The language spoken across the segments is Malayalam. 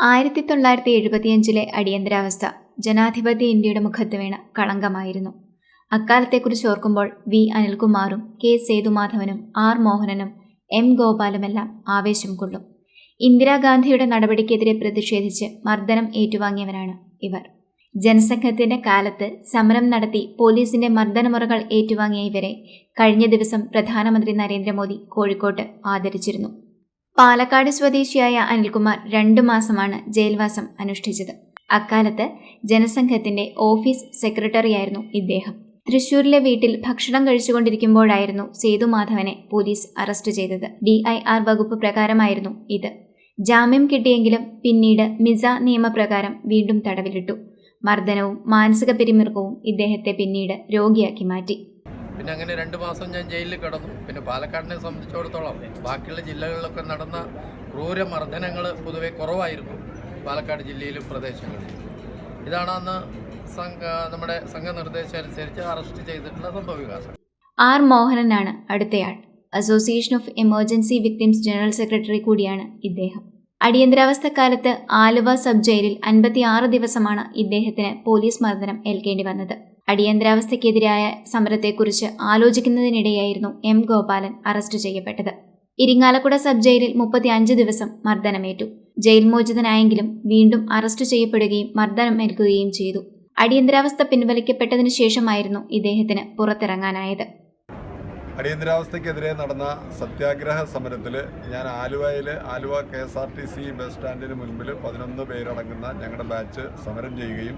ആയിരത്തി തൊള്ളായിരത്തി എഴുപത്തിയഞ്ചിലെ അടിയന്തരാവസ്ഥ ജനാധിപത്യ ഇന്ത്യയുടെ മുഖത്ത് വീണ കളങ്കമായിരുന്നു. അക്കാലത്തെക്കുറിച്ച് ഓർക്കുമ്പോൾ വി. അനിൽകുമാറും കെ. സേതുമാധവനും ആർ. മോഹനനും എം. ഗോപാലുമെല്ലാം ആവേശം കൊള്ളും. ഇന്ദിരാഗാന്ധിയുടെ നടപടിക്കെതിരെ പ്രതിഷേധിച്ച് മർദ്ദനം ഏറ്റുവാങ്ങിയവരാണ് ഇവർ. ജനസംഘത്തിന്റെ കാലത്ത് സമരം നടത്തി പോലീസിന്റെ മർദ്ദനമുറകൾ ഏറ്റുവാങ്ങിയ ഇവരെ കഴിഞ്ഞ ദിവസം പ്രധാനമന്ത്രി നരേന്ദ്രമോദി കോഴിക്കോട്ട് ആദരിച്ചിരുന്നു. പാലക്കാട് സ്വദേശിയായ അനിൽകുമാർ രണ്ടു മാസമാണ് ജയിൽവാസം അനുഷ്ഠിച്ചത്. അക്കാലത്ത് ജനസംഘത്തിന്റെ ഓഫീസ് സെക്രട്ടറിയായിരുന്നു ഇദ്ദേഹം. തൃശൂരിലെ വീട്ടിൽ ഭക്ഷണം കഴിച്ചുകൊണ്ടിരിക്കുമ്പോഴായിരുന്നു സേതുമാധവനെ പോലീസ് അറസ്റ്റ് ചെയ്തത്. ഡി ഐ ആർ വകുപ്പ് പ്രകാരമായിരുന്നു ഇത്. ജാമ്യം കിട്ടിയെങ്കിലും പിന്നീട് മിസ നിയമപ്രകാരം വീണ്ടും തടവിലിട്ടു. മർദ്ദനവും മാനസിക പിരിമുറുക്കവും ഇദ്ദേഹത്തെ പിന്നീട് രോഗിയാക്കി മാറ്റി. പിന്നെ അങ്ങനെ രണ്ട് മാസം ഞാൻ ജയിലിൽ കിടന്നു. പിന്നെ പാലക്കാടിനെ സംബന്ധിച്ചിടത്തോളം ബാക്കിയുള്ള ജില്ലകളിലൊക്കെ നടന്ന ക്രൂര ക്രൂരമർദ്ദനങ്ങൾ പൊതുവെ കുറവായിരുന്നു പാലക്കാട് ജില്ലയിലും പ്രദേശങ്ങളിൽ ഇതാണ് അന്ന് സംഘ നമ്മുടെ സംഘനിർദ്ദേശം അനുസരിച്ച് അറസ്റ്റ് ചെയ്തിട്ടുള്ള സംഭവവികാസം ആർ മോഹനനാണ് അടുത്തയാൾ. Association of emergency victims general secretary കൂടിയാണ് ഇദ്ദേഹം. അടിയന്തരാവസ്ഥ കാലത്ത് ആലുവ സബ് ജയിലിൽ അൻപത്തിയാറ് ദിവസമാണ് ഇദ്ദേഹത്തിന് പോലീസ് മർദ്ദനം ഏൽക്കേണ്ടി വന്നത്. അടിയന്തരാവസ്ഥയ്ക്കെതിരായ സമരത്തെക്കുറിച്ച് ആലോചിക്കുന്നതിനിടെയായിരുന്നു എം ഗോപാലൻ അറസ്റ്റ് ചെയ്യപ്പെട്ടത്. ഇരിങ്ങാലക്കുട സബ് ജയിലിൽ മുപ്പത്തിയഞ്ച് ദിവസം മർദ്ദനമേറ്റു. ജയിൽ മോചിതനായെങ്കിലും വീണ്ടും അറസ്റ്റ് ചെയ്യപ്പെടുകയും മർദ്ദനമേൽക്കുകയും ചെയ്തു. അടിയന്തരാവസ്ഥ പിൻവലിക്കപ്പെട്ടതിനു ശേഷമായിരുന്നു ഇദ്ദേഹത്തിന് പുറത്തിറങ്ങാനായത്. അടിയന്തരാവസ്ഥയ്ക്കെതിരെ നടന്ന സത്യാഗ്രഹ സമരത്തിൽ ഞാൻ ആലുവയിൽ Aluva K S R T C bus സ്റ്റാൻഡിന് മുൻപിൽ പതിനൊന്ന് പേരടങ്ങുന്ന ഞങ്ങളുടെ ബാച്ച് സമരം ചെയ്യുകയും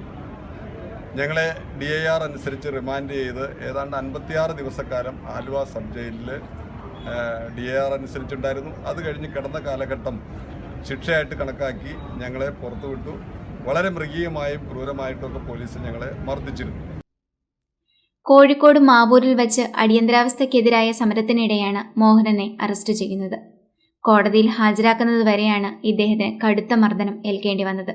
ഞങ്ങളെ ഡി ഐ ആർ അനുസരിച്ച് റിമാൻഡ് ചെയ്ത് ഏതാണ്ട് അൻപത്തിയാറ് ദിവസക്കാലം ആലുവ സബ് ജയിലിൽ ഡി ഐ ആർ അനുസരിച്ചുണ്ടായിരുന്നു. അത് കഴിഞ്ഞ് കിടന്ന കാലഘട്ടം ശിക്ഷയായിട്ട് കണക്കാക്കി ഞങ്ങളെ പുറത്തുവിട്ടു വളരെ മൃഗീയമായും ക്രൂരമായിട്ടുമൊക്കെ പോലീസ് ഞങ്ങളെ മർദ്ദിച്ചിരുന്നു. കോഴിക്കോട് മാവൂരിൽ വെച്ച് അടിയന്തരാവസ്ഥക്കെതിരായ സമരത്തിനിടെയാണ് മോഹനനെ അറസ്റ്റ് ചെയ്യുന്നത്. കോടതിയിൽ ഹാജരാക്കുന്നതുവരെയാണ് ഇദ്ദേഹത്തിന് കടുത്ത മർദ്ദനം ഏൽക്കേണ്ടി വന്നത്.